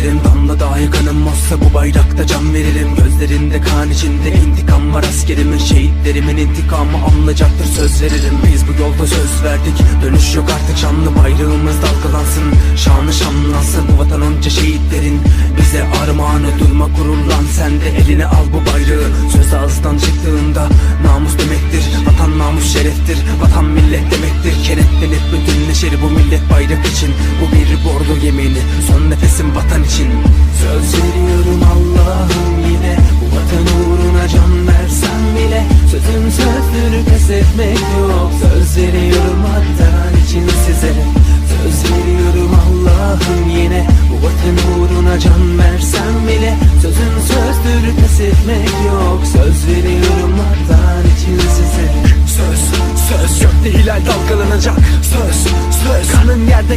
veririm Damla dahi kanım olsa bu bayrakta can veririm. Gözlerinde kan içinde intikam var askerimin Şehitlerimin intikamı alınacaktır söz veririm. Biz bu yolda söz verdik dönüş yok artık. Şanlı Bayrağımız dalgalansın şanı şanlansın. Bu vatan onca şehitlerin bize armağan Durma gururlan sen de eline al bu bayrağı. Söz ağızdan çıktığında namus demektir Vatan namus şereftir. Vatan millet demektir Kenetlenip bütünleşir bu millet bayrak için. Bu bir bordo yemini son nefesim vatan için. Söz veriyorum Allah'ım yine Bu vatan uğruna can versem bile Sözüm sözdür pes yok. Söz veriyorum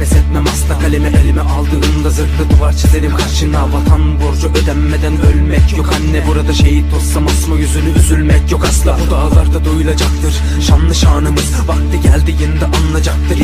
Pes etmem asla kalemi elime aldığımda Zırhlı duvar çizerim karşına Vatan borcu ödenmeden ölmek yok Anne. Burada şehit olsam asma yüzünü üzülmek yok asla. Bu dağlarda duyulacaktır şanlı şanımız. Vakti geldiğinde anlayacaktır